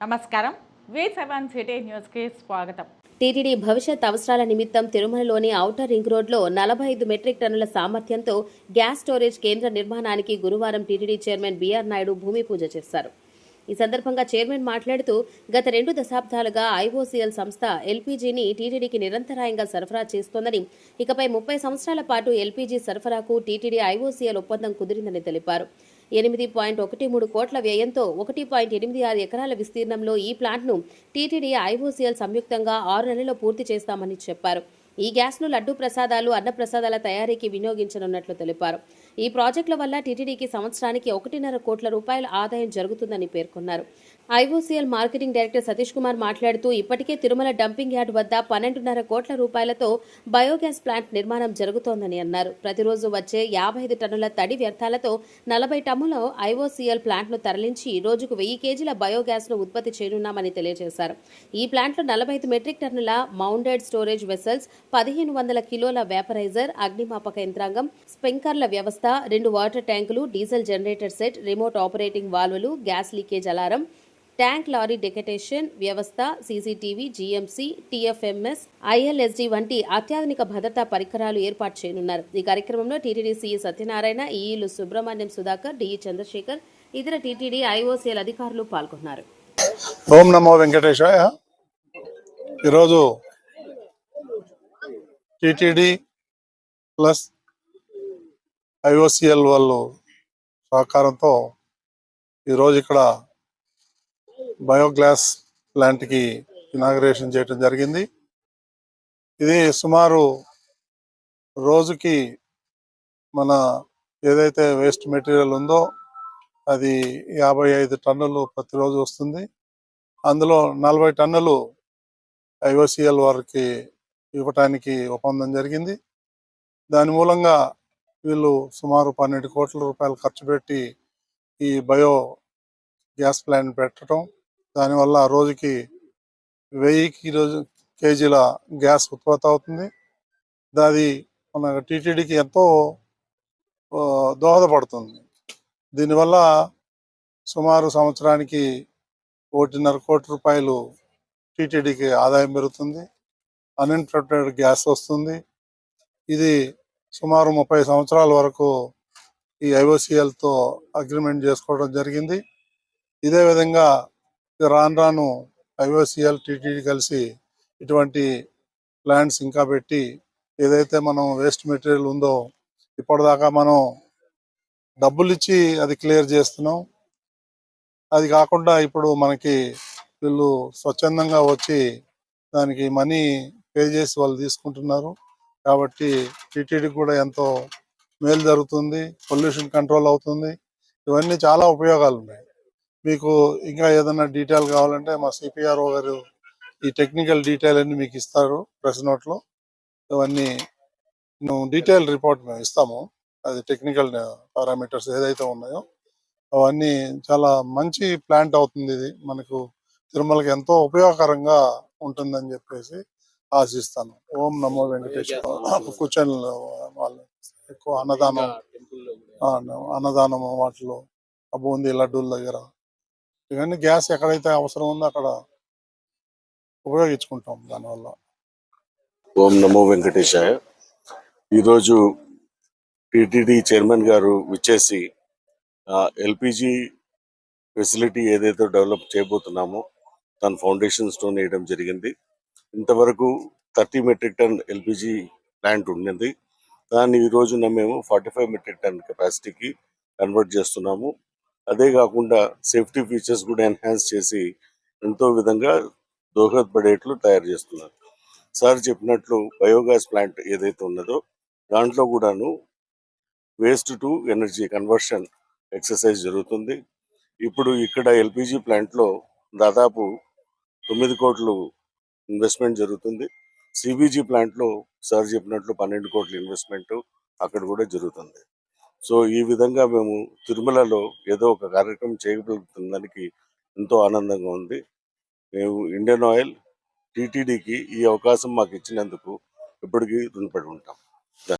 నమస్కారం. Seven city న్యూస్కి స్వాగతం. టీటీడీ భవిష్యత్ అవసరాల నిమిత్తం తిరుమలలోని ఔటర్ రింగ్ రోడ్లో నలభై ఐదు మెట్రిక్ టన్నుల సామర్థ్యంతో గ్యాస్ స్టోరేజ్ కేంద్ర నిర్మాణానికి గురువారం టీటీడీ చైర్మన్ బీఆర్ నాయుడు భూమి పూజ చేశారు. ఈ సందర్భంగా చైర్మన్ మాట్లాడుతూ గత రెండు దశాబ్దాలుగా ఐఓసీఎల్ సంస్థ ఎల్పీజీని టీటీడీకి నిరంతరాయంగా సరఫరా చేస్తోందని ఇకపై ముప్పై సంవత్సరాల పాటు ఎల్పీజీ సరఫరాకు టీటీడీ ఐఓసీఎల్ ఒప్పందం కుదిరిందని తెలిపారు. ఎనిమిది పాయింట్ ఒకటి మూడు కోట్ల వ్యయంతో ఒకటి పాయింట్ ఎనిమిది ఆరు ఎకరాల విస్తీర్ణంలో ఈ ప్లాంట్ను టీటీడీ ఐఓసీఎల్ సంయుక్తంగా ఆరు నెలల్లో పూర్తి చేస్తామని చెప్పారు. ఈ గ్యాస్ను లడ్డూ ప్రసాదాలు అన్నప్రసాదాల తయారీకి వినియోగించనున్నట్లు తెలిపారు. ఈ ప్రాజెక్టుల వల్ల టీటీడీకి సంవత్సరానికి ఒకటిన్నర కోట్ల రూపాయల ఆదాయం జరుగుతుందని పేర్కొన్నారు. IOCL marketing director Satish Kumar మాట్లాడుతూ ఇప్పటికే తిరుమల డంపింగ్ యార్డ్ వద్ద పన్నెండున్నర కోట్ల రూపాయలతో బయోగ్యాస్ ప్లాంట్ నిర్మాణం జరుగుతోందని అన్నారు. ప్రతిరోజు వచ్చే యాభై ఐదు టన్నుల తడి వ్యర్థాలతో నలభై టన్నుల ఐఓసీఎల్ ప్లాంట్ను తరలించి రోజుకు వెయ్యి కేజీల బయోగ్యాస్ను ఉత్పత్తి చేయనున్నామని తెలియజేశారు. ఈ ప్లాంట్లో నలభై ఐదు మెట్రిక్ టన్నుల మౌంటెడ్ స్టోరేజ్ వెసల్స్ పదిహేను వందల కిలోల వేపరైజర్ అగ్నిమాపక యంత్రాంగం స్ప్రింకర్ల వ్యవస్థ రెండు వాటర్ ట్యాంకులు diesel generator set remote operating వాల్వులు gas leakage alarm tank lorry detection వ్యవస్థ సీసీటీవీ జీఎంసీ టీఎఫ్ఎంఎస్ ఐఎల్ఎస్డి వంటి అత్యాధునిక భద్రతా పరికరాలు ఏర్పాటు చేయనున్నారు. ఈ కార్యక్రమంలో టీటీడీ సీఈ సత్యనారాయణ ఈఈలు సుబ్రహ్మణ్యం సుధాకర్ డిఈ చంద్రశేఖర్ ఇతర టీటీడీ ఐఓసీఎల్ అధికారులు పాల్గొన్నారు. ఓం నమో వెంకటేశాయ. ఈరోజు టీటీడీ ప్లస్ ఐఓసిఎల్ వాళ్ళు సహకారంతో ఈరోజు ఇక్కడ బయోగ్లాస్ ప్లాంట్కి ఇనాగ్రేషన్ చేయడం జరిగింది. ఇది సుమారు రోజుకి మన ఏదైతే వేస్ట్ మెటీరియల్ ఉందో అది యాభై ఐదు టన్నులు ప్రతిరోజు వస్తుంది. అందులో నలభై టన్నులు ఐఓసిఎల్ వారికి ఇవ్వటానికి ఒప్పందం జరిగింది. దాని మూలంగా వీళ్ళు సుమారు పన్నెండు కోట్ల రూపాయలు ఖర్చు పెట్టి ఈ బయో గ్యాస్ ప్లాంట్ పెట్టడం. దానివల్ల ఆ రోజుకి వెయ్యి రోజు కేజీల గ్యాస్ ఉత్పత్తి అవుతుంది. అది మన టీటీడీకి ఎంతో దోహదపడుతుంది. దీనివల్ల సుమారు సంవత్సరానికి ఒకటిన్నర కోటి రూపాయలు టీటీడీకి ఆదాయం పెరుగుతుంది. అన్ఇంటరప్టెడ్ గ్యాస్ వస్తుంది. ఇది సుమారు ముప్పై సంవత్సరాల వరకు ఈ IOCL తో అగ్రిమెంట్ చేసుకోవడం జరిగింది. ఇదే విధంగా రాను రాను ఐఓసిఎల్ టీటీడీ కలిసి ఇటువంటి ప్లాంట్స్ ఇంకా పెట్టి ఏదైతే మనం వేస్ట్ మెటీరియల్ ఉందో ఇప్పటిదాకా మనం డబ్బులు ఇచ్చి అది క్లియర్ చేస్తున్నాం. అది కాకుండా ఇప్పుడు మనకి వీళ్ళు స్వచ్ఛందంగా వచ్చి దానికి మనీ పే చేసి వాళ్ళు తీసుకుంటున్నారు. కాబట్టి టీటీడీ కూడా ఎంతో మేలు జరుగుతుంది పొల్యూషన్ కంట్రోల్ అవుతుంది. ఇవన్నీ చాలా ఉపయోగాలు ఉన్నాయి మీకు ఇంకా ఏదైనా డీటెయిల్ కావాలంటే మా సిపిఆర్ఓ గారు ఈ టెక్నికల్ డీటెయిల్ అన్ని మీకు ఇస్తారు ప్రెస్ నోట్లో. ఇవన్నీ డీటెయిల్ రిపోర్ట్ మేము ఇస్తాము. అది టెక్నికల్ పారామీటర్స్ ఏదైతే ఉన్నాయో అవన్నీ చాలా మంచి ప్లాంట్ అవుతుంది ఇది. మనకు తిరుమలకి ఎంతో ఉపయోగకరంగా ఉంటుందని చెప్పేసి ఆశిస్తాను. ఓం నమో వెంకటేశ్వర కూర్చొని వాళ్ళు ఎక్కువ అన్నదానం అన్నదానం వాటిలో ఆ బూందీ లడ్డూల దగ్గర. ఇవన్నీ గ్యాస్ ఎక్కడైతే అవసరం ఉందో అక్కడ ఉపయోగించుకుంటాం దానివల్ల. ఓం నమో వెంకటేశాయ. ఈరోజు టిటిడి చైర్మన్ గారు విచ్చేసి ఎల్పిజి ఫెసిలిటీ ఏదైతే డెవలప్ చేయబోతున్నామో తన ఫౌండేషన్ స్టోన్ వేయడం జరిగింది. ఇంతవరకు thirty metric ton LPG plant ఉండింది. దాన్ని ఈ రోజున మేము ఫార్టీ ఫైవ్ మెట్రిక్ టన్ కెపాసిటీకి కన్వర్ట్ చేస్తున్నాము. అదే కాకుండా సేఫ్టీ ఫీచర్స్ కూడా ఎన్హాన్స్ చేసి ఎంతో విధంగా దోహదపడేట్లు తయారు చేస్తున్నారు. సార్ చెప్పినట్లు బయోగ్యాస్ ప్లాంట్ ఏదైతే ఉన్నదో దాంట్లో కూడాను waste to energy conversion exercise జరుగుతుంది. ఇప్పుడు ఇక్కడ ఎల్పిజి ప్లాంట్లో దాదాపు తొమ్మిది కోట్లు ఇన్వెస్ట్మెంట్ జరుగుతుంది. సిబీజీ ప్లాంట్లో సార్ చెప్పినట్లు పన్నెండు కోట్ల ఇన్వెస్ట్మెంట్ అక్కడ కూడా జరుగుతుంది. సో ఈ విధంగా మేము తిరుమలలో ఏదో ఒక కార్యక్రమం చేయగలుగుతున్నందుకు ఎంతో ఆనందంగా ఉంది. మేము ఇండియన్ ఆయిల్ టీటీడీకి ఈ అవకాశం మాకు ఇచ్చినందుకు ఇప్పటికీ రుణపడి ఉంటాం.